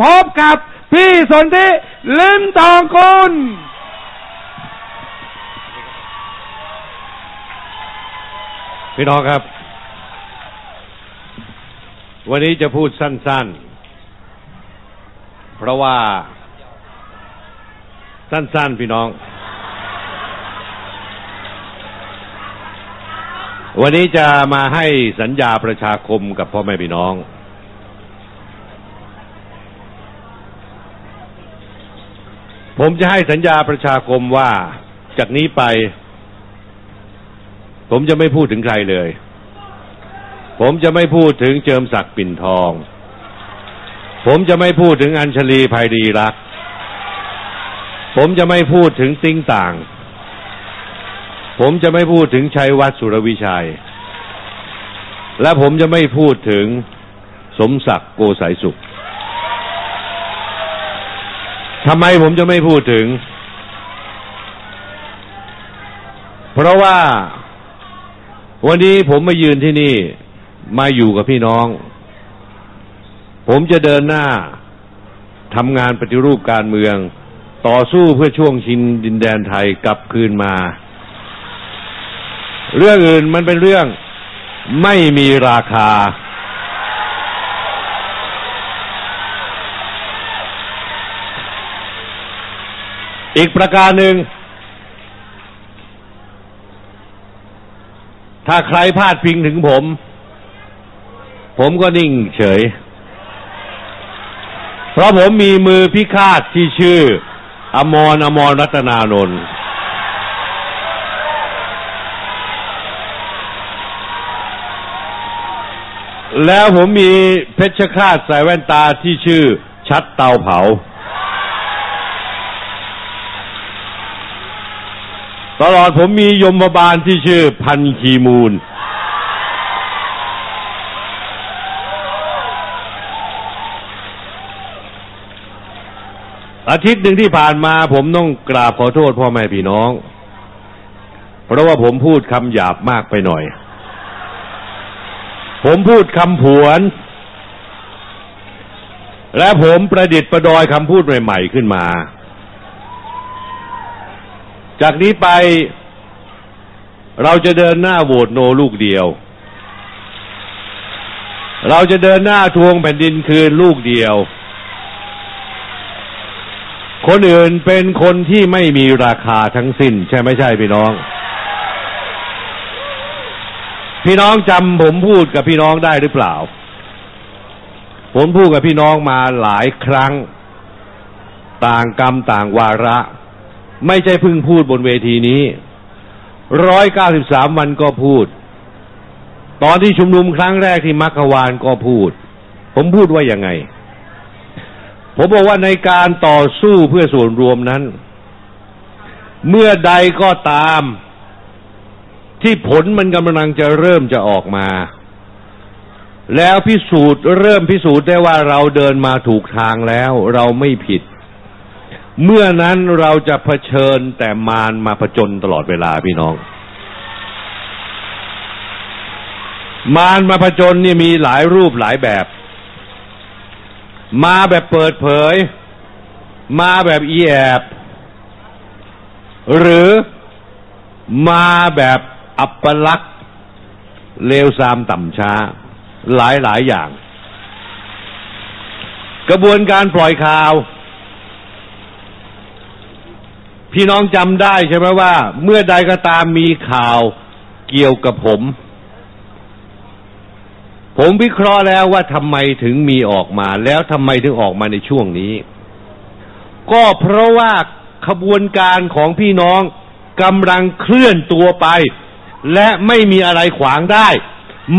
พบกับพี่สนธิลิมทองคุณพี่น้องครับ วันนี้จะพูดสั้น ๆ เพราะว่า สั้น ๆ พี่น้อง วันนี้จะมาให้สัญญาประชาคมกับพ่อแม่พี่น้อง ผมจะให้สัญญาประชาคมว่าจากนี้ไป ผมจะไม่พูดถึงใครเลย ผมจะไม่พูดถึงเจิมศักดิ์ปิ่นทอง ผมจะไม่พูดถึงอัญชลีภัยดีรัก ผมจะไม่พูดถึงติ้งต่าง ผมจะไม่พูดถึงชัยวัฒน์สุรวิชัย และผมจะไม่พูดถึงสมศักดิ์โกสายสุข ทำไมผมจะไม่พูดถึง เพราะว่าวันนี้ผมมายืนที่นี่ มาอยู่กับพี่น้อง ผมจะเดินหน้าทำงานปฏิรูปการเมือง ต่อสู้เพื่อช่วงชิงดินแดนไทยกลับคืนมา เรื่องอื่นมันเป็นเรื่องไม่มีราคา อีกประการหนึ่ง ถ้าใครพลาดพิงถึงผม ผมก็นิ่งเฉย เพราะผมมีมือพิฆาตที่ชื่อ อมรอมรรัตนานนท์แล้วผมมีเพชฌฆาตใส่แว่นตาที่ชื่อชัดเตาเผา ตลอดผมมียมบาลที่ชื่อพันคีมูล อาทิตย์หนึ่งที่ผ่านมาผมต้องกราบขอโทษพ่อแม่พี่น้อง เพราะว่าผมพูดคำหยาบมากไปหน่อย ผมพูดคำผวน และผมประดิษฐ์ประดอยคำพูดใหม่ ๆ ขึ้นมา จากนี้ไปเราจะเดินหน้าโหวตโนลูกเดียว เราจะเดินหน้าทวงแผ่นดินคืนลูกเดียว คนอื่นเป็นคนที่ไม่มีราคาทั้งสิ้น ใช่ไม่ใช่พี่น้อง พี่น้องจำผมพูดกับพี่น้องได้หรือเปล่า ผมพูดกับพี่น้องมาหลายครั้ง ต่างกรรมต่างวาระ ไม่ใช่เพิ่งพูดบนเวทีนี้ร้อยเก้าสิบสามวันก็พูด ตอนที่ชุมนุมครั้งแรกที่มักกวานก็พูด ผมพูดว่ายังไง ผมบอกว่าในการต่อสู้เพื่อส่วนรวมนั้น เมื่อใดก็ตาม ที่ผลมันกำลังจะเริ่มจะออกมา แล้วพิสูจน์เริ่มพิสูจน์ได้ว่าเราเดินมาถูกทางแล้ว เราไม่ผิด เมื่อนั้นเราจะเผชิญแต่มารมาผจญตลอดเวลาพี่น้อง มารมาผจญนี่มีหลายรูปหลายแบบ มาแบบเปิดเผย มาแบบอีแอบ หรือมาแบบอัปลักษณ์เลวซามต่ำช้า หลายหลายอย่าง กระบวนการปล่อยข่าว พี่น้องจำได้ใช่ไหมว่า เมื่อใดก็ตามมีข่าวเกี่ยวกับผม ผมวิเคราะห์แล้วว่าทำไมถึงมีออกมา แล้วทำไมถึงออกมาในช่วงนี้ ก็เพราะว่าขบวนการของพี่น้องกำลังเคลื่อนตัวไป และไม่มีอะไรขวางได้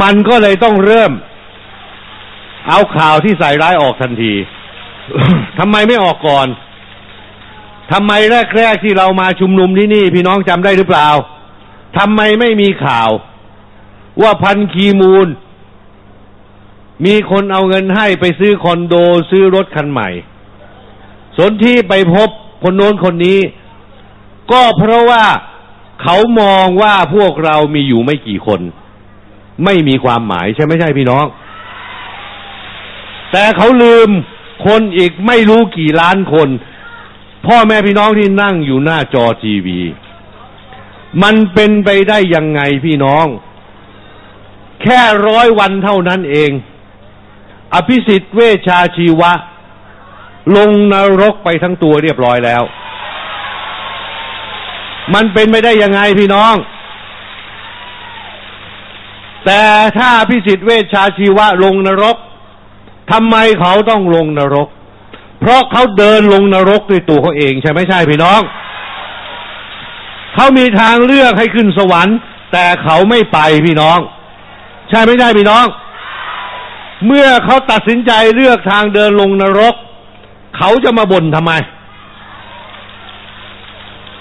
มันก็เลยต้องเริ่ม เอาข่าวที่ใส่ร้ายออกทันทีทำไมไม่ออกก่อน ทำไมแรกๆที่เรามาชุมนุมที่นี่ พี่น้องจำได้หรือเปล่าทำไมไม่มีข่าว ว่าพันคีมูล มีคนเอาเงินให้ไปซื้อคอนโดซื้อรถคันใหม่ สนที่ไปพบคนโน้นคนนี้ ก็เพราะว่าเขามองว่าพวกเรามีอยู่ไม่กี่คน ไม่มีความหมายใช่ไม่ใช่พี่น้อง แต่เขาลืมคนอีกไม่รู้กี่ล้านคน พ่อแม่พี่น้องที่นั่งอยู่หน้าจอทีวี มันเป็นไปได้ยังไงพี่น้อง แค่ร้อยวันเท่านั้นเอง อภิสิทธิ์เวชาชีวะ ลงนรกไปทั้งตัวเรียบร้อยแล้ว มันเป็นไปได้ยังไงพี่น้อง แต่ถ้าพิสิทธิ์เวชชาชีวะลงนรกทำไมเขาต้องลงนรก เพราะเขาเดินลงนรกด้วยตัวเขาเองใช่ไหมใช่พี่น้อง เขามีทางเลือกให้ขึ้นสวรรค์ แต่เขาไม่ไปพี่น้อง ใช่ไม่ใช่พี่น้อง เมื่อเขาตัดสินใจเลือกทางเดินลงนรก เขาจะมาบ่นทำไม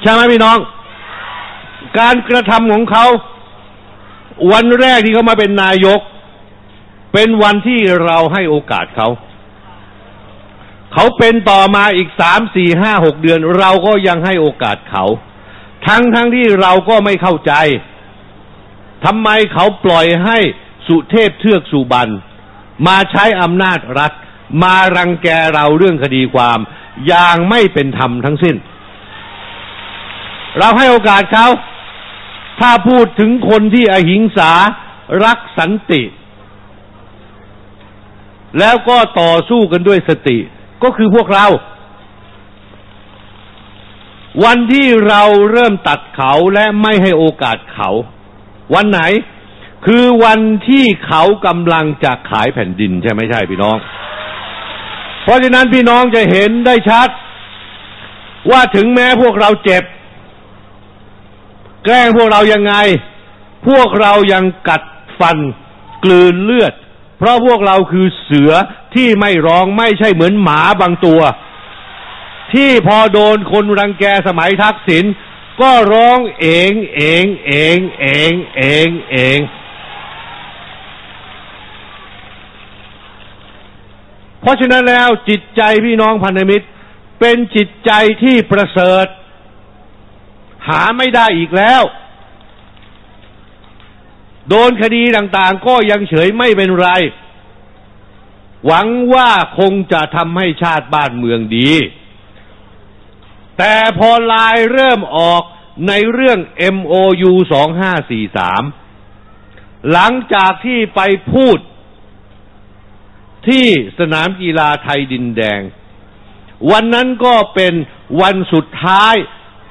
ใช่ไหมพี่น้อง การกระทำของเขาวันแรกที่เขามาเป็นนายก เป็นวันที่เราให้โอกาสเขา เขาเป็นต่อมาอีกสามสี่ห้าหกเดือน เราก็ยังให้โอกาสเขา ทั้งทั้งที่เราก็ไม่เข้าใจทำไมเขาปล่อยให้สุเทพเทือกสุบันมาใช้อำนาจรัฐ มารังแกเราเรื่องคดีความ อย่างไม่เป็นธรรมทั้งสิ้น เราให้โอกาสเขา ถ้าพูดถึงคนที่อหิงสารักสันติ แล้วก็ต่อสู้กันด้วยสติ ก็คือพวกเรา วันที่เราเริ่มตัดเขาและไม่ให้โอกาสเขา วันไหน คือวันที่เขากำลังจะขายแผ่นดินใช่ไหมใช่พี่น้อง เพราะฉะนั้นพี่น้องจะเห็นได้ชัด ว่าถึงแม้พวกเราเจ็บ แกล้งพวกเรายังไง พวกเรายังกัดฟันกลืนเลือด เพราะพวกเราคือเสือที่ไม่ร้องไม่ใช่เหมือนหมาบางตัว ที่พอโดนคนรังแกสมัยทักษิณก็ร้องเองเองเองเองเองเองเพราะฉะนั้นแล้วจิตใจพี่น้องพันธมิตร เป็นจิตใจที่ประเสริฐ หาไม่ได้อีกแล้ว โดนคดีต่างๆ ก็ยังเฉยไม่เป็นไร หวังว่าคงจะทำให้ชาติบ้านเมืองดี แต่พอลายเริ่มออกในเรื่อง MOU 2543 หลังจากที่ไปพูดที่สนามกีฬาไทยดินแดง วันนั้นก็เป็นวันสุดท้าย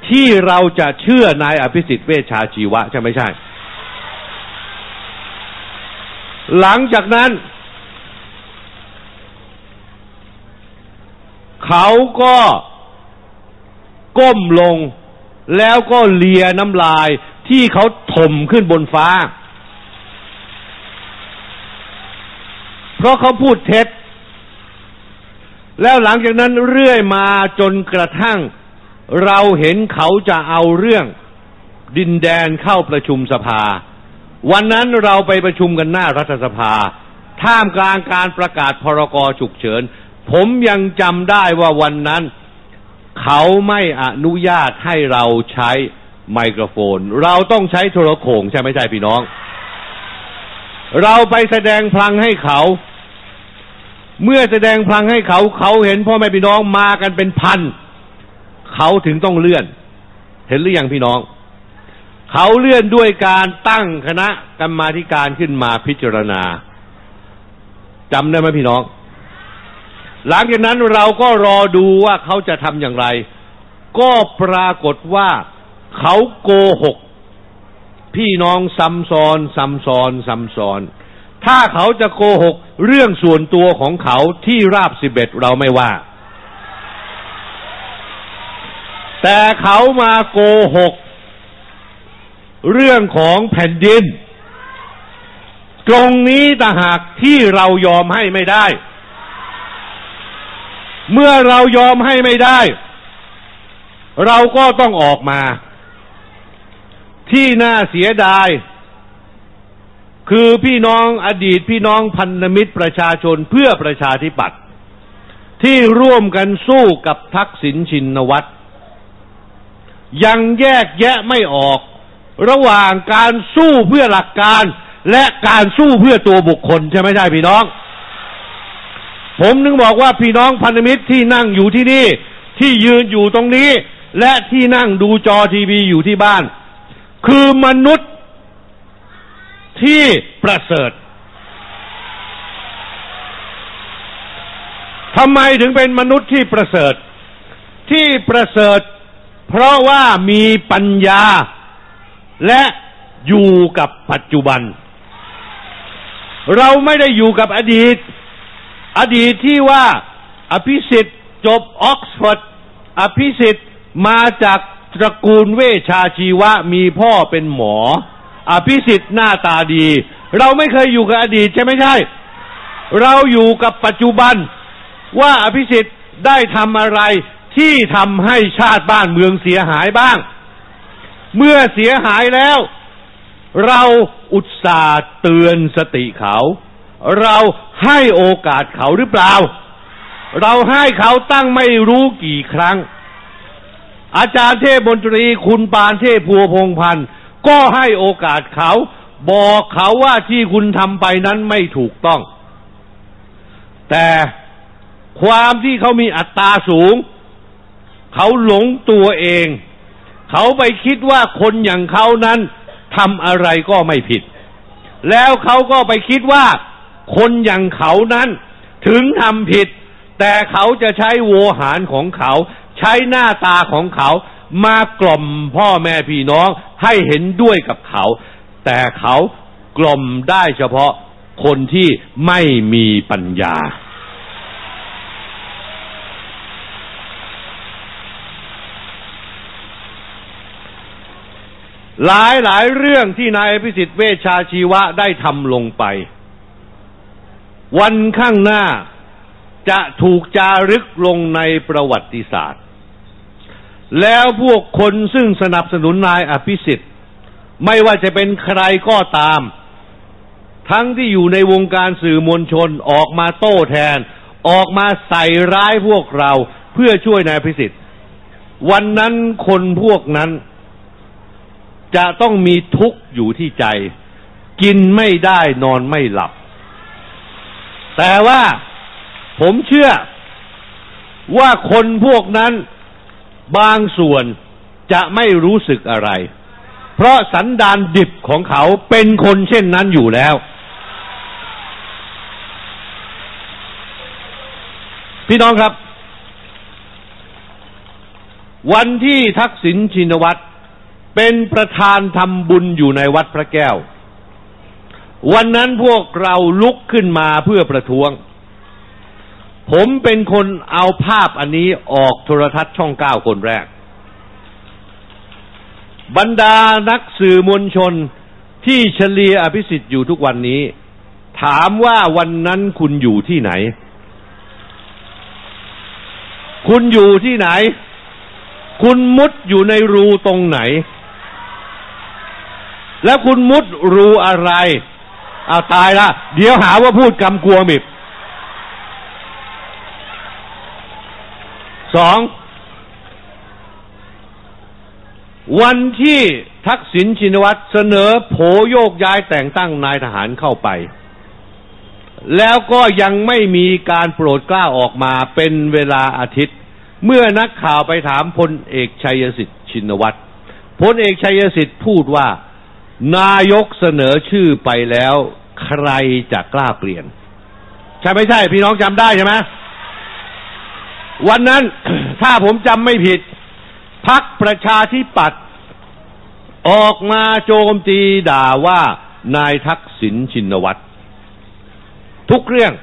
ที่เราจะเชื่อนายอภิสิทธิ์เวชชาชีวะ ใช่ไม่ใช่ หลังจากนั้น เขาก็ก้มลงแล้วก็เลียน้ำลายที่เขาถมขึ้นบนฟ้า เพราะเขาพูดเท็จ แล้วหลังจากนั้นเรื่อยมาจนกระทั่ง เราเห็นเขาจะเอาเรื่องดินแดนเข้าประชุมสภา วันนั้นเราไปประชุมกันหน้ารัฐสภา ท่ามกลางการประกาศพรกฉุกเฉิน ผมยังจำได้ว่าวันนั้น เขาไม่อนุญาตให้เราใช้ไมโครโฟน เราต้องใช้โทรโขงใช่ไหมใช่พี่น้อง เราไปแสดงพลังให้เขา เมื่อแสดงพลังให้เขาเขาเห็นพ่อแม่พี่น้องมากันเป็นพัน เขาถึงต้องเลื่อน เห็นหรือยังพี่น้อง เขาเลื่อนด้วยการตั้งคณะกรรมาการขึ้นมาพิจารณาจำได้ไหมพี่น้อง หลังจากนั้นเราก็รอดูว่าเขาจะทำอย่างไร ก็ปรากฏว่าเขาโกหก พี่น้องซ้ำซ้อนซ้ำซ้อนซ้ำซ้อน ถ้าเขาจะโกหกเรื่องส่วนตัวของเขาที่ราบสิบเอ็ดเราไม่ว่า แต่เขามาโกหก เรื่องของแผ่นดิน ตรงนี้ต่าหากที่เรายอมให้ไม่ได้ เมื่อเรายอมให้ไม่ได้ เราก็ต้องออกมา ที่น่าเสียดาย คือพี่น้องอดีตพี่น้องพันธมิตรประชาชนเพื่อประชาธิปัตย์ที่ร่วมกันสู้กับทักษิณชินวัตรยังแยกแยะไม่ออก ระหว่างการสู้เพื่อหลักการ และการสู้เพื่อตัวบุคคลใช่ไหมใช่พี่น้อง ผมนึงบอกว่าพี่น้องพันธมิตรที่นั่งอยู่ที่นี่ ที่ยืนอยู่ตรงนี้ และที่นั่งดูจอทีวีอยู่ที่บ้าน คือมนุษย์ที่ประเสริฐทำไมถึงเป็นมนุษย์ที่ประเสริฐ ที่ประเสริฐ เพราะว่ามีปัญญา และอยู่กับปัจจุบัน เราไม่ได้อยู่กับอดีต อดีตที่ว่า อภิสิทธิ์จบออกซฟอร์ดอภิสิทธิ์มาจากตระกูลเวชาชีวะมีพ่อเป็นหมอ อภิสิทธิ์หน้าตาดี เราไม่เคยอยู่กับอดีตใช่ไหมใช่ เราอยู่กับปัจจุบัน ว่าอภิสิทธิ์ได้ทำอะไรที่ทำให้ชาติบ้านเมืองเสียหายบ้าง เมื่อเสียหายแล้ว เราอุตส่าห์เตือนสติเขา เราให้โอกาสเขาหรือเปล่า เราให้เขาตั้งไม่รู้กี่ครั้ง อาจารย์เทพบนตรีคุณปานเทพพัวพงพันธ์ก็ให้โอกาสเขา บอกเขาว่าที่คุณทำไปนั้นไม่ถูกต้อง แต่ความที่เขามีอัตราสูง เขาหลงตัวเอง เขาไปคิดว่าคนอย่างเขานั้นทำอะไรก็ไม่ผิด แล้วเขาก็ไปคิดว่า คนอย่างเขานั้นถึงทำผิด แต่เขาจะใช้โวหารของเขา ใช้หน้าตาของเขามากล่อมพ่อแม่พี่น้องให้เห็นด้วยกับเขา แต่เขากล่อมได้เฉพาะคนที่ไม่มีปัญญา หลายหลายเรื่องที่นายพิสิทธิ์เวชชาชีวะได้ทำลงไป วันข้างหน้าจะถูกจารึกลงในประวัติศาสตร์ แล้วพวกคนซึ่งสนับสนุนนายอภิสิทธิ์ ไม่ว่าจะเป็นใครก็ตาม ทั้งที่อยู่ในวงการสื่อมวลชนออกมาโต้แทน ออกมาใส่ร้ายพวกเราเพื่อช่วยนายอภิสิทธิ์ วันนั้นคนพวกนั้น จะต้องมีทุกข์อยู่ที่ใจ กินไม่ได้นอนไม่หลับ แต่ว่าผมเชื่อว่าคนพวกนั้นบางส่วนจะไม่รู้สึกอะไร เพราะสันดานดิบของเขาเป็นคนเช่นนั้นอยู่แล้ว พี่น้องครับ วันที่ทักษิณชินวัตร เป็นประธานทำบุญอยู่ในวัดพระแก้ว วันนั้นพวกเราลุกขึ้นมาเพื่อประท้วง ผมเป็นคนเอาภาพอันนี้ออกโทรทัศน์ช่องเก้าคนแรก บรรดานักสื่อมวลชนที่เฉลียอภิสิทธิ์อยู่ทุกวันนี้ ถามว่าวันนั้นคุณอยู่ที่ไหน คุณอยู่ที่ไหน คุณมุดอยู่ในรูตรงไหน แล้วคุณมุดรูอะไรเอาตายละเดี๋ยวหาว่าพูดกำกวมิบสอง วันที่ทักษิณชินวัตรเสนอโผโยกย้ายแต่งตั้งนายทหารเข้าไป แล้วก็ยังไม่มีการโปรดกล้าออกมาเป็นเวลาอาทิตย์ เมื่อนักข่าวไปถามพลเอกชัยสิทธิ์ชินวัตรพลเอกชัยสิทธิ์พูดว่า นายกเสนอชื่อไปแล้ว ใครจะกล้าเปลี่ยน ใช่ไม่ใช่ พี่น้องจำได้ใช่ไหมวันนั้นถ้าผมจำไม่ผิดพักประชาธิปัตย์ออกมาโจมตีด่าว่านายทักษิณชินวัตร ทุกเรื่อง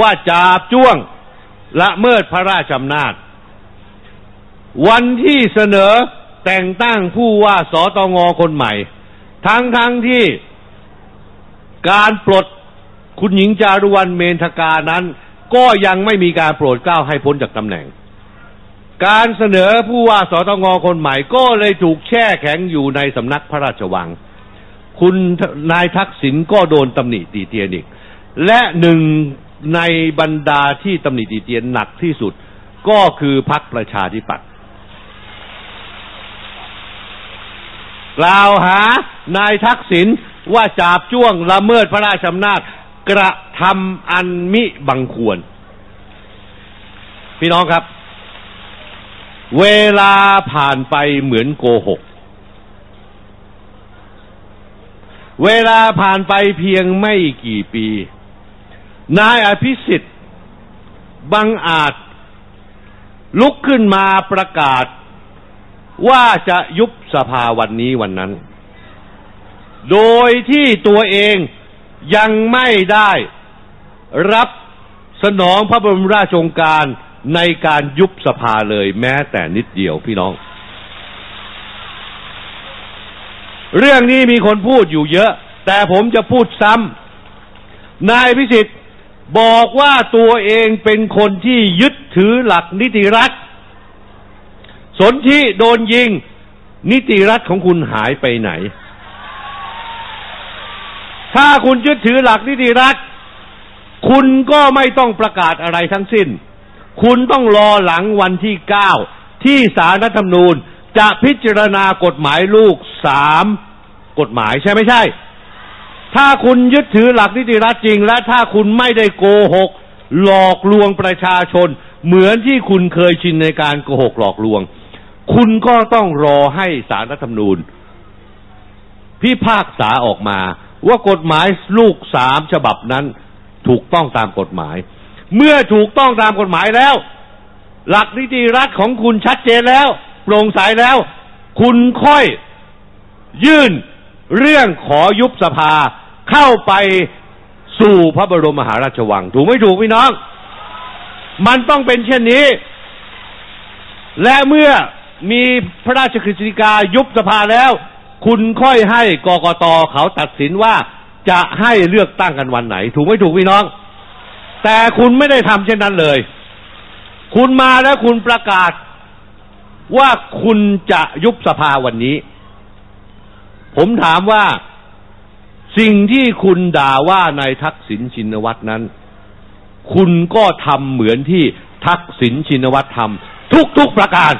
ว่าจาบจ้วงละเมิดพระราชอำนาจ วันที่เสนอแต่งตั้งผู้ว่าสตงคนใหม่ ทั้งทั้งที่การปลดคุณหญิงจารุวรรณเมนทกานั้น ก็ยังไม่มีการโปรดเกล้าให้พ้นจากตำแหน่ง การเสนอผู้ว่าสตงคนใหม่ก็เลยถูกแช่แข็งอยู่ในสำนักพระราชวัง คุณนายทักษิณก็โดนตำหนิตีเตียนอีก และหนึ่งในบรรดาที่ตำหนิตีเตียนหนักที่สุดก็คือพรรคประชาธิปัตย์ กล่าวหานายทักษิณว่าจาบจ้วงละเมิดพระราชอำนาจ กระทำอันมิบังควร พี่น้องครับ เวลาผ่านไปเหมือนโกหก เวลาผ่านไปเพียงไม่กี่ปี นายอภิสิทธิ์บังอาจ ลุกขึ้นมาประกาศ ว่าจะยุบสภาวันนี้วันนั้น โดยที่ตัวเองยังไม่ได้รับสนองพระบรมราชโองการในการยุบสภาเลยแม้แต่นิดเดียวพี่น้อง เรื่องนี้มีคนพูดอยู่เยอะ แต่ผมจะพูดซ้ำนายพิสิทธิ์บอกว่าตัวเองเป็นคนที่ยึดถือหลักนิติรัฐ สนที่โดนยิง นิติรัฐของคุณหายไปไหน ถ้าคุณยึดถือหลักนิติรัฐ คุณก็ไม่ต้องประกาศอะไรทั้งสิ้น คุณต้องรอหลังวันที่เก้าที่สารรัฐธรรมนูญจะพิจารณากฎหมายลูกสามกฎหมายใช่ไม่ใช่ ถ้าคุณยึดถือหลักนิติรัฐจริง และถ้าคุณไม่ได้โกหก หลอกลวงประชาชน เหมือนที่คุณเคยชินในการโกหกหลอกลวง คุณก็ต้องรอให้สารรัฐธรรมนูญ พิพากษาออกมา ว่ากฎหมายลูกสามฉบับนั้น ถูกต้องตามกฎหมาย เมื่อถูกต้องตามกฎหมายแล้ว หลักนิติรัฐของคุณชัดเจนแล้วโปร่งใสแล้ว คุณค่อยยื่นเรื่องขอยุบสภาเข้าไปสู่พระบรมมหาราชวัง ถูกไม่ถูกพี่น้อง มันต้องเป็นเช่นนี้ และเมื่อ มีพระราชกฤษฎีกายุบสภาแล้ว คุณค่อยให้กกตเขาตัดสินว่าจะให้เลือกตั้งกันวันไหน ถูกไม่ถูกพี่น้อง แต่คุณไม่ได้ทำเช่นนั้นเลย คุณมาแล้วคุณประกาศว่าคุณจะยุบสภาวันนี้ ผมถามว่าสิ่งที่คุณด่าว่านายทักษิณชินวัตรนั้น คุณก็ทำเหมือนที่ทักษิณชินวัตรทำทุกๆประการ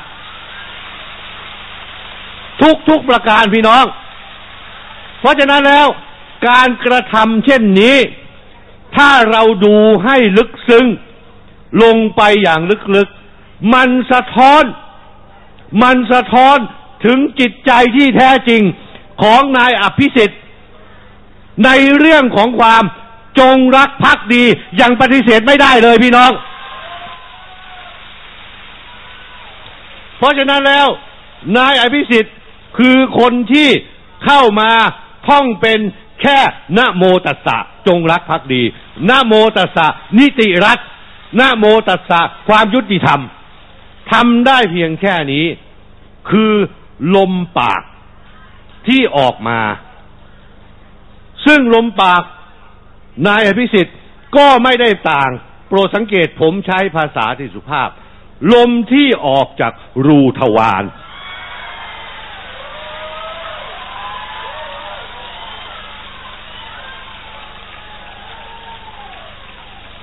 ทุกๆประการพี่น้อง เพราะฉะนั้นแล้ว การกระทำเช่นนี้ ถ้าเราดูให้ลึกซึ้งลงไปอย่างลึกๆ มันสะท้อน มันสะท้อนถึงจิตใจที่แท้จริงของนายอภิสิทธิ์ในเรื่องของความจงรักภักดียังปฏิเสธไม่ได้เลยพี่น้อง เพราะฉะนั้นแล้ว นายอภิสิทธิ์ คือคนที่เข้ามาท่องเป็นแค่นะโมตัสสะจงรักภักดีนะโมตัสสะนิติรัฐนะโมตัสสะความยุติธรรมทำได้เพียงแค่นี้ คือลมปากที่ออกมา ซึ่งลมปากนายอภิสิทธิ์ก็ไม่ได้ต่าง โปรดสังเกตผมใช้ภาษาที่สุภาพ ลมที่ออกจากรูทวาร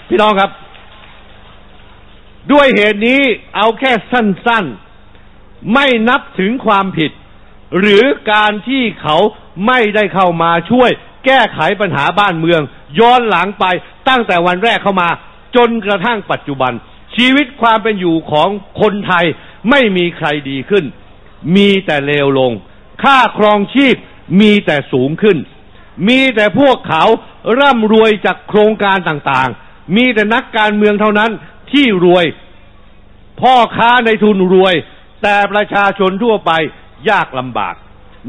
พี่น้องครับ ด้วยเหตุนี้เอาแค่สั้น ๆ ไม่นับถึงความผิด หรือการที่เขาไม่ได้เข้ามาช่วย แก้ไขปัญหาบ้านเมือง ย้อนหลังไปตั้งแต่วันแรกเข้ามา จนกระทั่งปัจจุบัน ชีวิตความเป็นอยู่ของคนไทยไม่มีใครดีขึ้น มีแต่เลวลง ค่าครองชีพมีแต่สูงขึ้น มีแต่พวกเขาร่ำรวยจากโครงการต่างๆ มีแต่นักการเมืองเท่านั้นที่รวย พ่อค้าในทุนรวย แต่ประชาชนทั่วไปยากลำบาก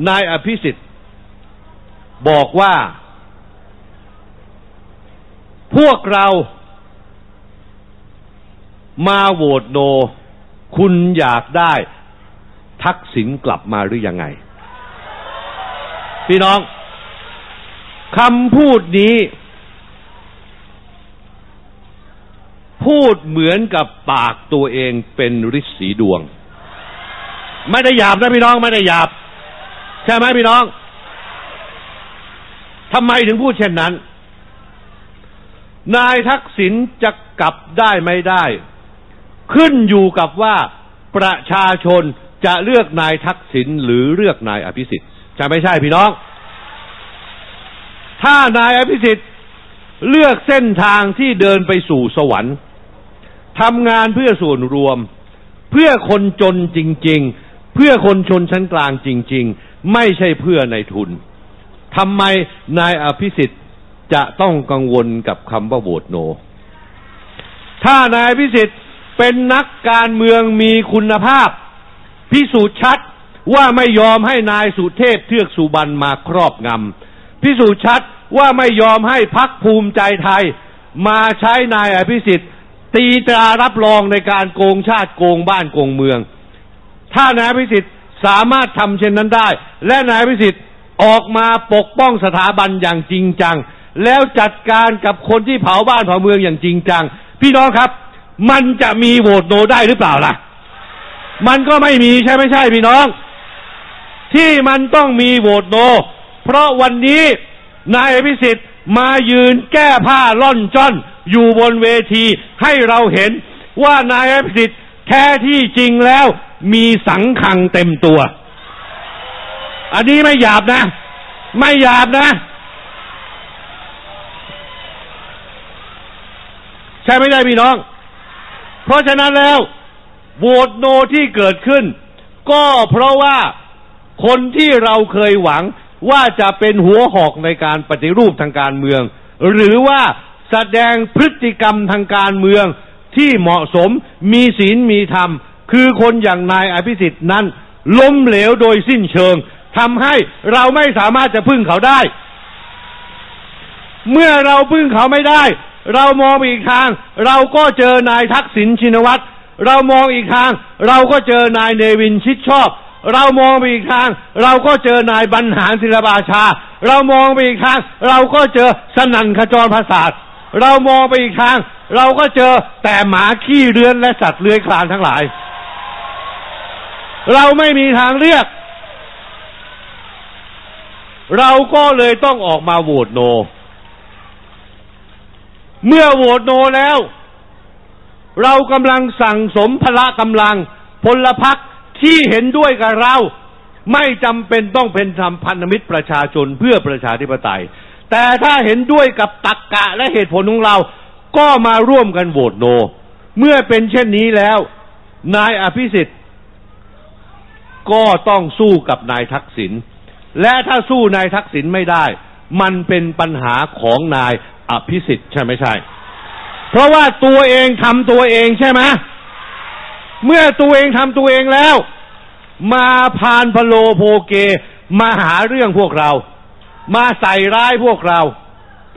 นายอภิสิทธิ์ บอกว่า พวกเรามาโหวตโน คุณอยากได้ ทักษิณกลับมาหรือยังไง พี่น้องคำพูดนี้ พูดเหมือนกับปากตัวเองเป็นฤทธิ์สีดวง ไม่ได้หยาบนะพี่น้องไม่ได้หยาบ ใช่ไหมพี่น้องทำไมถึงพูดเช่นนั้น นายทักษิณจะกลับได้ไม่ได้ ขึ้นอยู่กับว่าประชาชนจะเลือกนายทักษิณหรือเลือกนายอภิสิทธิ์ใช่ไม่ใช่พี่น้อง ถ้านายอภิสิทธิ์เลือกเส้นทางที่เดินไปสู่สวรรค์ ทำงานเพื่อส่วนรวม เพื่อคนจนจริง ๆ เพื่อคนชนชั้นกลางจริง ๆ ไม่ใช่เพื่อในทุนทำไมนายอภิสิทธิ์จะต้องกังวลกับคำว่าโหวตโน ถ้านายอภิสิทธิ์เป็นนักการเมืองมีคุณภาพ พิสูจน์ชัดว่าไม่ยอมให้นายสุเทพเทือกสุบรรณมาครอบงำพิสูจน์ชัดว่าไม่ยอมให้พักภูมิใจไทย มาใช้นายอภิสิทธิ์ ตีตรารับรองในการโกงชาติโกงบ้านโกงเมือง ถ้านายอภิสิทธิ์สามารถทำเช่นนั้นได้ และนายอภิสิทธิ์ออกมาปกป้องสถาบันอย่างจริงจัง แล้วจัดการกับคนที่เผาบ้านเผาเมืองอย่างจริงจัง พี่น้องครับ มันจะมีโหวตโนได้หรือเปล่าล่ะ มันก็ไม่มีใช่ไม่ใช่พี่น้อง ที่มันต้องมีโหวตโน เพราะวันนี้นายอภิสิทธิ์มายืนแก้ผ้าล่อนจ้อน อยู่บนเวทีให้เราเห็นว่านายอภิสิทธิ์แท้ที่จริงแล้วมีสังขังเต็มตัว อันนี้ไม่หยาบนะ ไม่หยาบนะ ใช่ไม่ได้พี่น้อง เพราะฉะนั้นแล้วโหวตโนที่เกิดขึ้น ก็เพราะว่าคนที่เราเคยหวังว่าจะเป็นหัวหอกในการปฏิรูปทางการเมือง หรือว่า แสดงพฤติกรรมทางการเมืองที่เหมาะสมมีศีลมีธรรม คือคนอย่างนายอภิสิทธิ์นั้น ล้มเหลวโดยสิ้นเชิงทำให้เราไม่สามารถจะพึ่งเขาได้ เมื่อเราพึ่งเขาไม่ได้ เรามองอีกทาง เราก็เจอนายทักษิณชินวัตรเรามองอีกทาง เราก็เจอนายเนวินชิดชอบ เรามองไปอีกทาง เราก็เจอนายบรรหารศิลปาชา เรามองไปอีกทาง เราก็เจอสนันขจรภาษาท เรามองไปอีกทาง เราก็เจอแต่หมาขี้เรือนและสัตว์เลื้อยคลานทั้งหลาย เราไม่มีทางเลือก เราก็เลยต้องออกมาโหวตโน เมื่อโหวตโนแล้ว เรากำลังสั่งสมพละกำลังพลพรรคที่เห็นด้วยกับเรา ไม่จำเป็นต้องเป็นธรรมพันธมิตรประชาชนเพื่อประชาธิปไตย แต่ถ้าเห็นด้วยกับตักกะและเหตุผลของเรา ก็มาร่วมกันโหวตโน เมื่อเป็นเช่นนี้แล้ว นายอภิสิทธิ์ ก็ต้องสู้กับนายทักษิณและถ้าสู้นายทักษิณไม่ได้ มันเป็นปัญหาของนายอภิสิทธิ์ใช่ไหมใช่ เพราะว่าตัวเองทำตัวเองใช่ไหมเมื่อตัวเองทำตัวเองแล้ว มาพานพโลโพเก มาหาเรื่องพวกเรา มาใส่ร้ายพวกเรา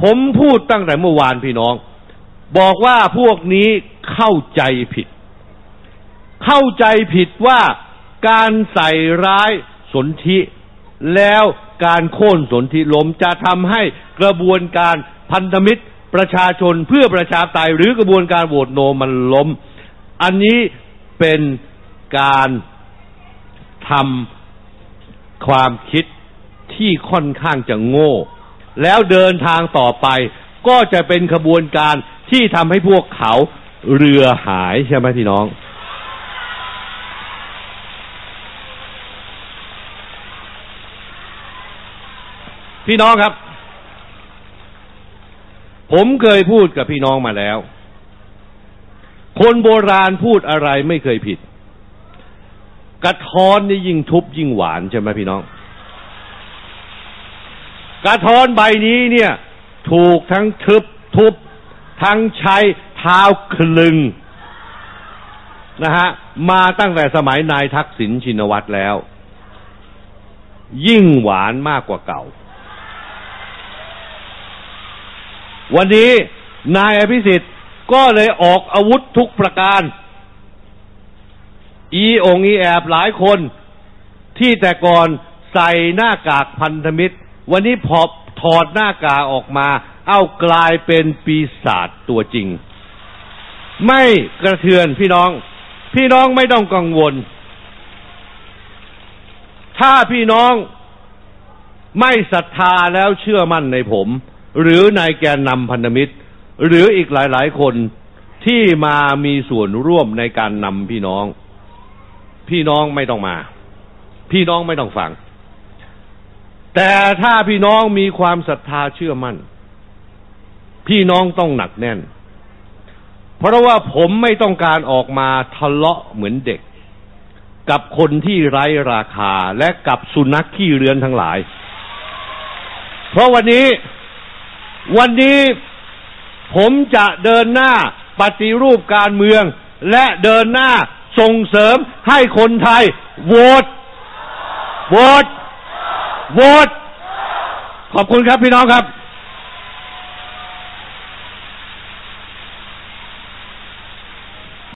ผมพูดตั้งแต่เมื่อวานพี่น้อง บอกว่าพวกนี้เข้าใจผิด เข้าใจผิดว่าการใส่ร้ายสนธิ แล้วการโค่นสนธิล้มจะทำให้กระบวนการพันธมิตรประชาชนเพื่อประชาไตยหรือกระบวนการโหวตโนมันล้ม อันนี้เป็นการทำความคิด ที่ค่อนข้างจะโง่ แล้วเดินทางต่อไป ก็จะเป็นขบวนการที่ทำให้พวกเขาเรือหายใช่ไหมพี่น้อง พี่น้องครับ ผมเคยพูดกับพี่น้องมาแล้ว คนโบราณพูดอะไรไม่เคยผิด กระท้อนนี่ยิ่งทุบยิ่งหวานใช่ไหมพี่น้อง กระท้อนใบนี้เนี่ย ถูกทั้งทึบทุบ ทั้งใช้เท้าคลึงนะฮะมาตั้งแต่สมัยนายทักษิณชินวัตรแล้ว ยิ่งหวานมากกว่าเก่า วันนี้นายอภิสิทธิ์ก็เลยออกอาวุธทุกประการ อีองอีแอบหลายคนที่แต่ก่อนใส่หน้ากากพันธมิตร วันนี้พอถอดหน้ากากออกมา เอากลายเป็นปีศาจตัวจริง ไม่กระเทือนพี่น้อง พี่น้องไม่ต้องกังวล ถ้าพี่น้องไม่ศรัทธาแล้วเชื่อมั่นในผม หรือในแกนนำพันธมิตร หรืออีกหลาย ๆ คนที่มามีส่วนร่วมในการนำพี่น้อง พี่น้องไม่ต้องมา พี่น้องไม่ต้องฟัง แต่ถ้าพี่น้องมีความศรัทธาเชื่อมั่น พี่น้องต้องหนักแน่น เพราะว่าผมไม่ต้องการออกมาทะเลาะเหมือนเด็ก กับคนที่ไร้ราคาและกับสุนัขขี้เรือนทั้งหลาย เพราะวันนี้วันนี้ผมจะเดินหน้าปฏิรูปการเมือง และเดินหน้าส่งเสริมให้คนไทยโหวตโหวต โหวตขอบคุณครับพี่น้องครับ